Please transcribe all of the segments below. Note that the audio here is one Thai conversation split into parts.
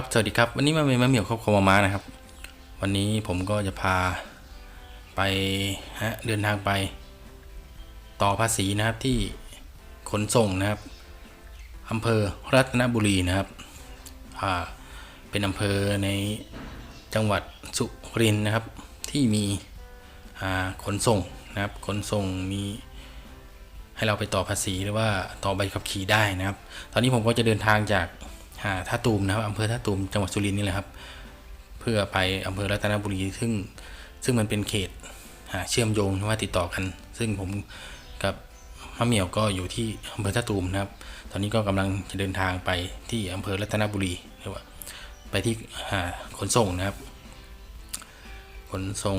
ครับ สวัสดีครับ วันนี้มาเป็นมะเหมี่ยวครอบครัวมาม้านะครับ วันนี้ผมก็จะพาไปฮะเดินทางไป ต่อภาษีนะครับที่ขนส่งนะครับอำเภอรัตนบุรีนะครับอ่าเป็นอำเภอในจังหวัดสุรินทร์นะครับ ที่มีอ่าขนส่งนะครับ ขนส่งมีให้เราไปต่อภาษีหรือว่าต่อใบขับขี่ได้นะครับ ตอนนี้ผมก็จะเดินทางจาก ท่าตูมนะครับอำเภอท่าตูมจังหวัดสุรินทร์นี่แหละครับ เพื่อไปอำเภอรัตนบุรี ซึ่งซึ่งมันเป็นเขตเชื่อมโยงว่าติดต่อกัน ซึ่งผมกับมะเหมี่ยวก็อยู่ที่อำเภอท่าตูมนะครับ ตอนนี้ก็กำลังจะเดินทางไปที่อำเภอรัตนบุรีหรือว่าไปที่ขนส่งนะครับ ขนส่ง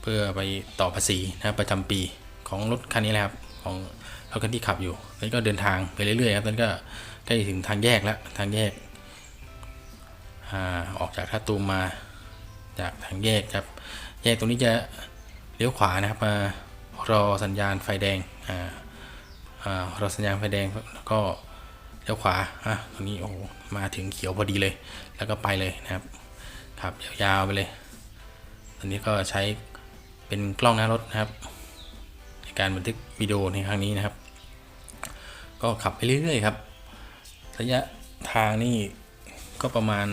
เพื่อไปต่อภาษีนะครับประจำปีของรถคันนี้แหละครับของ รถคันที่ขับอยู่แล้วก็เดินทางไปเรื่อยๆครับตอนนก็ใกล้ถึงทางแยกแล้วทางแยกอออกจากท่าตูมมาจากทางแยกครับ แยกตรงนี้จะเลี้ยวขวานะครับมารอสัญญาณไฟแดงอ่าอ่ารอสัญญาณไฟแดงแล้วก็เลี้ยวขวาอะตรงนี้โอ้มาถึงเขียวพอดีเลย แล้วก็ไปเลยนะครับขับยาวๆไปเลย ตอนนี้ก็ใช้เป็นกล้องหน้ารถนะครับ ในการบันทึกวิดีโอในครั้งนี้นะครับ ก็ขับไปเรื่อยๆครับ ระยะทางนี่ก็ประมาณ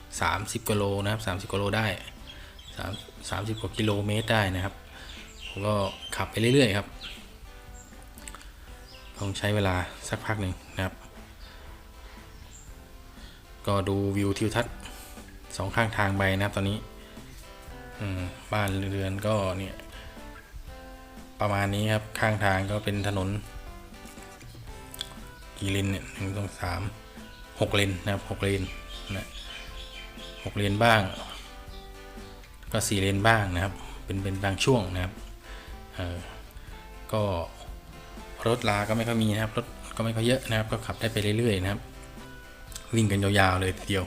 30กิโลนะครับ30กิโลได้3 30กว่ากิโลเมตรได้นะครับผมก็ขับไปเรื่อยๆครับต้องใช้เวลาสักพักหนึ่งนะครับ ก็ดูวิวทิวทัศน์สองข้างทางไปนะครับตอนนี้บ้านเรือนก็เนี่ย ประมาณนี้ครับข้างทางก็เป็นถนนกี่เลนเนี่ยหนึ่งสองสามหกเลนนะครับหกเลนนะหกเลนบ้าง ก็สี่เลนบ้างนะครับ เป็นเป็นบางช่วงนะครับเออก็รถลาก็ไม่ค่อยมีนะครับรถก็ไม่ค่อยเยอะนะครับ ก็ขับได้ไปเรื่อยๆนะครับ วิ่งกันยาวๆเลยทีเดียว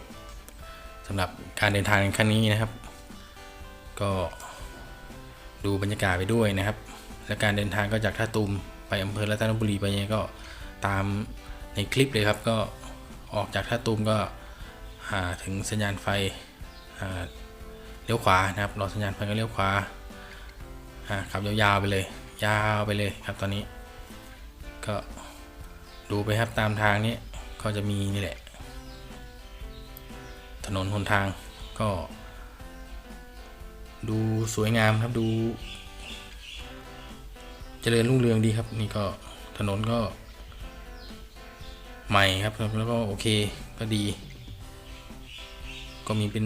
สำหรับการเดินทางครั้งนี้นะครับ ก็ดูบรรยากาศไปด้วยนะครับ และการเดินทางก็จากท่าตูมไปอำเภอรัตนบุรีไปเนี่ยก็ตามในคลิปเลยครับ ก็ออกจากท่าตูมก็อ่าถึงสัญญาณไฟเลี้ยวขวานะครับรอสัญญาณไฟก็เลี้ยวขวาขับยาวๆไปเลย ยาวไปเลยครับตอนนี้ ก็ดูไปครับตามทางนี้ก็จะมีนี่แหละ ถนนหนทางก็ ดูสวยงามครับดู เจริญรุ่งเรืองดีครับ นี่ก็ถนนก็ ใหม่ครับแล้วก็โอเคก็ดี ก็มีเป็น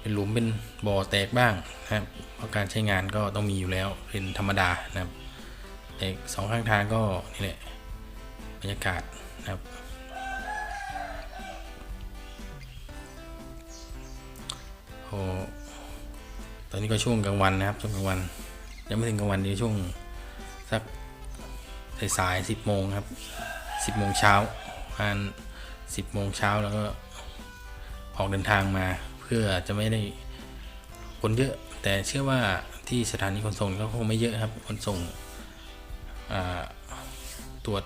เป็นหลุมเป็นบ่อแตกบ้างนะครับเพราะการใช้งานก็ต้องมีอยู่แล้วเป็นธรรมดานะครับแต่สองข้างทางก็นี่แหละบรรยากาศนะครับโอ้ตอนนี้ก็ช่วงกลางวันนะครับช่วงกลางวันยังไม่ถึงกลางวันดีช่วง สักสายๆสิบโมงครับสิบโมงเช้าประมาณสิบโมงเช้าแล้วก็ออกเดินทางมาเพื่อจะไม่ได้คนเยอะ แต่เชื่อว่าที่สถานีขนส่งก็คงไม่เยอะครับขนส่งตรวจ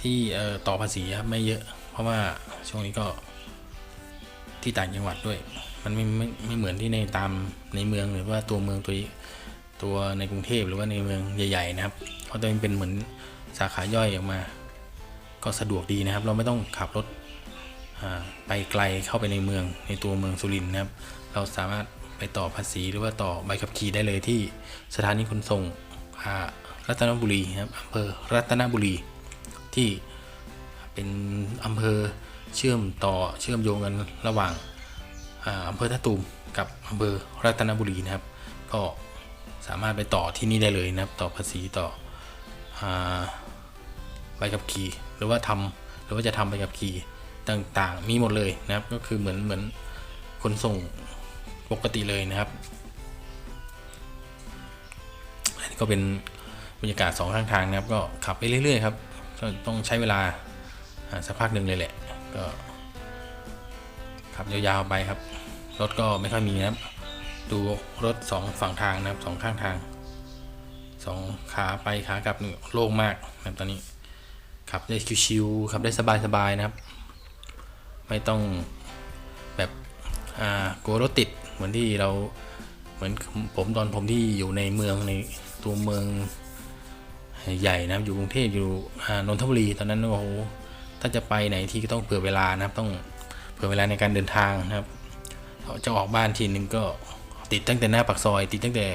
ที่ต่อภาษีครับไม่เยอะ เพราะว่าช่วงนี้ก็ที่ต่างจังหวัดด้วย มันไม่ไม่ไม่เหมือนที่ในตามในเมืองหรือว่าตัวเมืองตัว ตัวในกรุงเทพหรือว่าในเมืองใหญ่ๆนะครับเพราะตัวมันเป็นเหมือนสาขาย่อยออกมา ก็สะดวกดีนะครับ เราไม่ต้องขับรถไปไกลเข้าไปในเมืองในตัวเมืองสุรินทร์นะครับ เราสามารถไปต่อภาษีหรือว่าต่อใบขับขี่ได้เลยที่สถานีขนส่งรัตนบุรีนะครับอำเภอรัตนบุรีที่เป็นอำเภอเชื่อมต่อเชื่อมโยงกันระหว่างอำเภอท่าตูมกับอำเภอรัตนบุรีนะครับ ก็ สามารถไปต่อที่นี่ได้เลยนะครับ ต่อภาษีต่อใบขับขี่หรือว่าทำหรือว่าจะทำใบขับขี่ต่างๆ มีหมดเลยนะครับ ก็คือเหมือนเหมือนขนส่งปกติเลยนะครับอันนี้ก็เป็นบรรยากาศสองข้างทางนะครับ ก็ขับไปเรื่อยๆครับก็ต้องใช้เวลาอ่าสักพักหนึ่งเลยแหละก็ขับยาวๆไปครับรถก็ไม่ค่อยมีนะครับ ดูรถสองฝั่งทางนะครับสองข้างทางสองขาไปขากลับนี่โล่งมากนะครับตอนนี้ขับได้ชิวๆขับได้สบายๆนะครับ ไม่ต้องแบบอ่ากลัวรถติดเหมือนที่เราเหมือนผมตอนผมที่อยู่ในเมืองในตัวเมืองใหญ่นะครับอยู่กรุงเทพอยู่อ่านนทบุรีตอนนั้นโอ้โหถ้าจะไปไหนที่ก็ต้องเผื่อเวลานะครับ ต้องเผื่อเวลาในการเดินทางนะครับจะออกบ้านทีนึงก็ ติดตั้งแต่หน้าปากซอย ติดตั้งแต่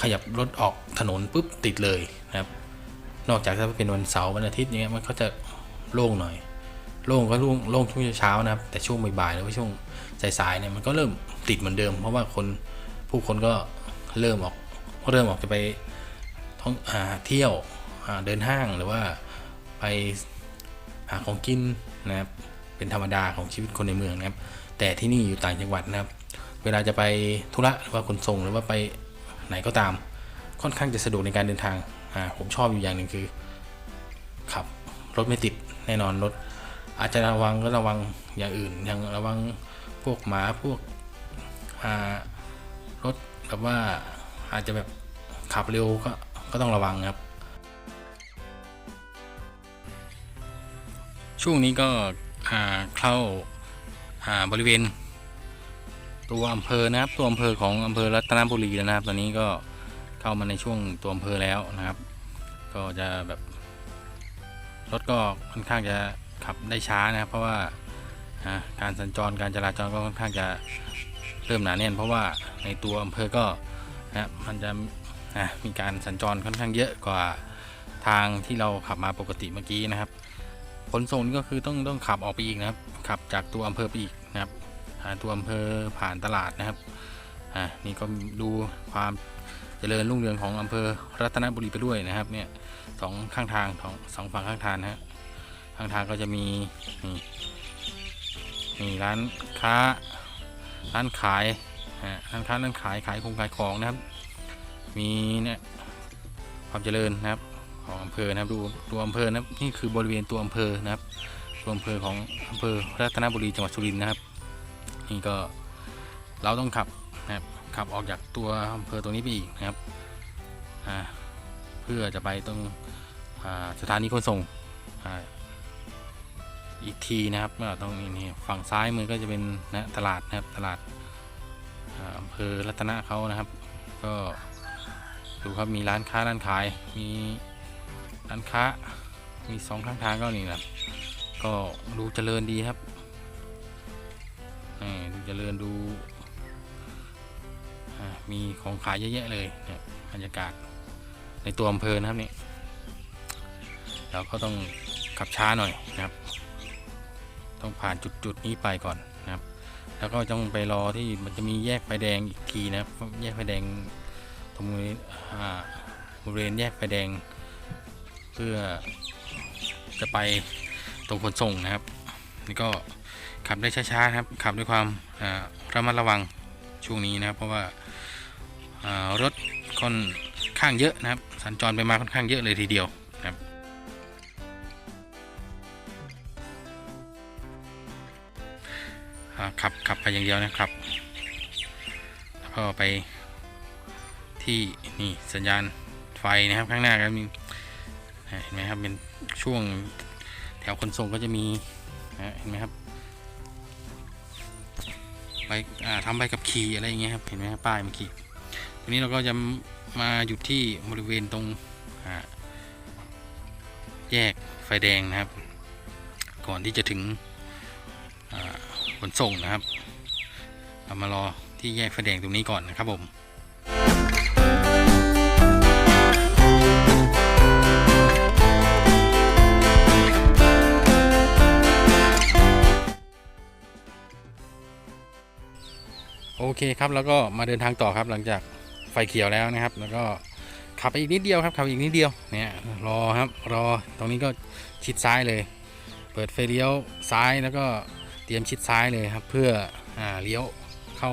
ขยับรถออกถนนปุ๊บติดเลยนะครับ นอกจากถ้าเป็นวันเสาร์วันอาทิตย์อย่างเงี้ยมันก็จะโล่งหน่อย โล่งก็โล่งโล่งช่วงเช้านะครับ แต่ช่วงบ่ายๆหรือว่าช่วงสายๆเนี่ยมันก็เริ่มติดเหมือนเดิม เพราะว่าคนผู้คนก็เริ่มออกเริ่มออกจะไปท่องอาเที่ยวอาเดินห้างหรือว่าไปหาของกินนะครับเป็นธรรมดาของชีวิตคนในเมืองนะครับ แต่ที่นี่อยู่ต่างจังหวัดนะครับ เวลาจะไปธุระหรือว่าขนส่งหรือว่าไปไหนก็ตาม ค่อนข้างจะสะดวกในการเดินทางอ่าผมชอบอยู่อย่างหนึ่งคือขับรถไม่ติดแน่นอนรถ อาจจะระวังก็ระวังอย่างอื่น อย่างระวังพวกหมาพวกรถแบบว่าอาจจะแบบขับเร็วก็ก็ต้องระวังครับ ช่วงนี้ก็เข้าาบริเวณ ตัวอำเภอนะครับตัวอำเภอของอำเภอรัตนบุรีแล้วนะครับ ตอนนี้ก็เข้ามาในช่วงตัวอำเภอแล้วนะครับ ก็จะแบบรถก็ค่อนข้างจะขับได้ช้านะครับ เพราะว่าการสัญจรการจราจรก็ค่อนข้างจะเริ่มหนาแน่น เพราะว่าในตัวอำเภอก็นะครับมันจะอะมีการสัญจรค่อนข้างเยอะกว่าทางที่เราขับมาปกติเมื่อกี้นะครับขนส่งนี่ก็คือต้องต้องขับออกไปอีกนะครับ ขับจากตัวอำเภอไปอีกนะครับ ตัวอำเภอผ่านตลาดนะครับอ่านี่ก็ดูความเจริญรุ่งเรืองของอำเภอรัตนบุรีไปด้วยนะครับเนี่ยสองข้างทางสองสองฝั่งข้างทางนะฮะข้างทางก็จะมีนี่มีร้านค้าร้านขายฮะร้านค้าร้านขายขายของขายของนะครับ มีเนี่ยความเจริญนะครับของอำเภอนะครับดูตัวอำเภอนะครับนี่คือบริเวณตัวอำเภอนะครับตัวอำเภอของอำเภอรัตนบุรีจังหวัดสุรินทร์นะครับ นี่ก็เราต้องขับนะครับขับออกจากตัวอำเภอตรงนี้ไปอีกนะครับเพื่อจะไปตรงสถานีขนส่งอีกทีนะครับตรงนี่ฝั่งซ้ายมือก็จะเป็นนะตลาดนะครับตลาดอำเภอรัตนะเขานะครับ ก็ดูครับมีร้านค้าร้านขายมีร้านค้ามีสองข้างทางก็นี่นะครับก็ดูเจริญดีครับ ดูเจริญดู มีของขายเยอะแยะเลยเนี่ยบรรยากาศในตัวอำเภอนะครับนี่เราก็ต้องขับช้าหน่อยนะครับ ต้องผ่านจุดจุดๆนี้ไปก่อนนะครับ แล้วก็ต้องไปรอที่มันจะมีแยกไฟแดงอีกทีนะครับ แยกไฟแดงตรงบริเวณอ่าบริเวณแยกไฟแดง เพื่อจะไปตรงขนส่งนะครับ นี่ก็ขับได้ช้าๆครับ ขับด้วยความระมัดระวังช่วงนี้นะครับ เพราะว่ารถค่อนข้างเยอะนะครับ สัญจรไปมาค่อนข้างเยอะเลยทีเดียวนะครับขับขับไปอย่างเดียวนะครับ แล้วก็ไปที่นี่สัญญาณไฟนะครับข้างหน้าก็มีเห็นไหมครับเป็นช่วงแถวขนส่งก็จะมี เห็นไหมครับไปอ่าทำใบกับขี่อะไรอย่างเงี้ยครับเห็นไหมครับป้ายเมื่อกี้ทีนี้เราก็จะมาหยุดที่บริเวณตรงแยกไฟแดงนะครับ ก่อนที่จะถึงขนส่งนะครับเรามารอที่แยกไฟแดงตรงนี้ก่อนนะครับผม โอเคครับแล้วก็มาเดินทางต่อครับหลังจากไฟเขียวแล้วนะครับ แล้วก็ขับไปอีกนิดเดียวครับขับอีกนิดเดียวเนี่ยรอครับรอตรงนี้ก็ชิดซ้ายเลย เปิดไฟเลี้ยวซ้ายแล้วก็เตรียมชิดซ้ายเลยครับ เพื่ออเลี้ยวเข้า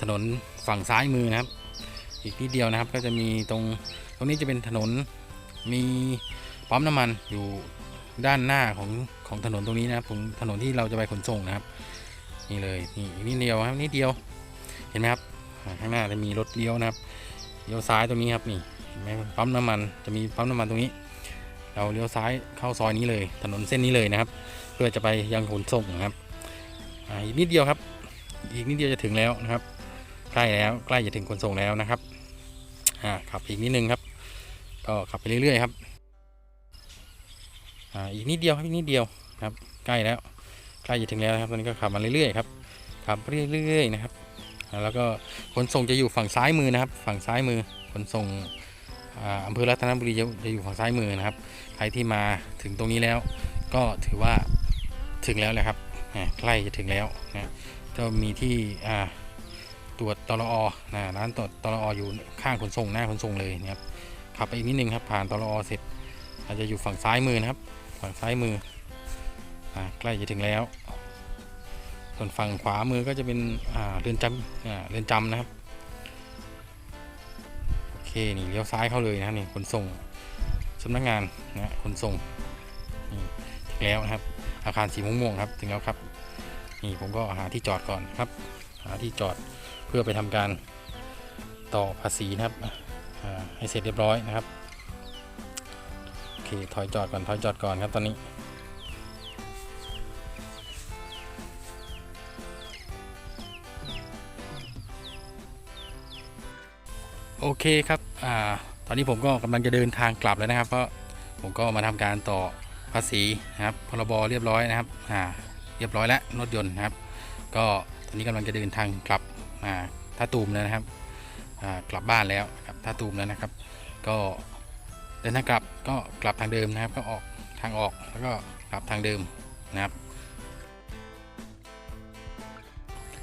ถนนฝั่งซ้ายมือนะครับ อีกนิดเดียวนะครับก็จะมีตรงตรงนี้จะเป็นถนนมีปั๊มน้ำมันอยู่ด้านหน้าของของถนนตรงนี้นะครับผมถนนที่เราจะไปขนส่งนะครับ นี่เลยนี่อีกนิดเดียวครับนิดเดียวเห็นไหมครับข้างหน้าจะมีรถเลี้ยวนะครับเลี้ยวซ้ายตรงนี้ครับนี่เห็นไหมปั๊มน้ำมันจะมีปั๊มน้ำมันตรงนี้ เราเลี้ยวซ้ายเข้าซอยนี้เลย ถนนเส้นนี้เลยนะครับ เพื่อจะไปยังขนส่งนะครับอีกนิดเดียวครับ อีกนิดเดียวจะถึงแล้วนะครับ ใกล้แล้วใกล้จะถึงขนส่งแล้วนะครับขับอีกนิดนึงครับ ก็ขับไปเรื่อยๆครับอีกนิดเดียวครับอีกนิดเดียวครับ ใกล้แล้ว ใกล้จะถึงแล้วนะครับตอนนี้ก็ขับมาเรื่อยๆครับขับเรื่อยๆนะครับ แล้วก็ขนส่งจะอยู่ฝั่งซ้ายมือนะครับ ฝั่งซ้ายมือขนส่งอ่าอำเภอรัตนบุรีจะอยู่ฝั่งซ้ายมือนะครับ ใครที่มาถึงตรงนี้แล้ว ก็ถือว่าถึงแล้วแหละครับใกล้จะถึงแล้วนะก็มีที่ตรวจตลอนะร้านตรวจตลออยู่ข้างขนส่งหน้าขนส่งเลยนะครับขับไปอีกนิดนึงครับผ่านตลอเสร็จอาจจะอยู่ฝั่งซ้ายมือนะครับ ฝั่งซ้ายมือ ใกล้จะถึงแล้ว ส่วนฝั่งขวามือก็จะเป็นเรือนจำเรือนจำนะครับ โอเค นี่เลี้ยวซ้ายเข้าเลยนะนี่ขนส่งสำนักงานนะขนส่งนี่ถึงแล้วนะครับ อาคารสีม่วงๆครับ ถึงแล้วครับ นี่ผมก็หาที่จอดก่อนครับ หาที่จอดเพื่อไปทำการต่อภาษีนะครับให้เสร็จเรียบร้อยนะครับ โอเค ถอยจอดก่อน ถอยจอดก่อนครับตอนนี้ โอเคครับอตอนนี้ผมก็กำลังจะเดินทางกลับแล้วนะครับ เพราะผมก็มาทำการต่อภาษีนะครับ พรบเรียบร้อยนะครับอ่าเรียบร้อยแล้วรถยนต์นะครับ ก็ตอนนี้กำลังจะเดินทางกลับมาท่าตูมแล้วนะครับอ่ากลับบ้านแล้วครับท่าตูมแล้วนะครับ ก็เดินทางกลับก็กลับทางเดิมนะครับ ก็ออกทางออกแล้วก็กลับทางเดิมนะครับ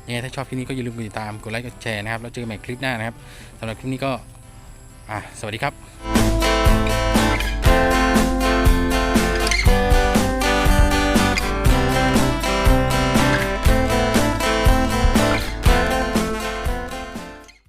ยังไงถ้าชอบคลิปนี้ก็อย่าลืมกดติดตาม กดไลค์ กดแชร์นะครับ แล้วเจอกันใหม่คลิปหน้านะครับสำหรับคลิปนี้ก็ อะ สวัสดีครับ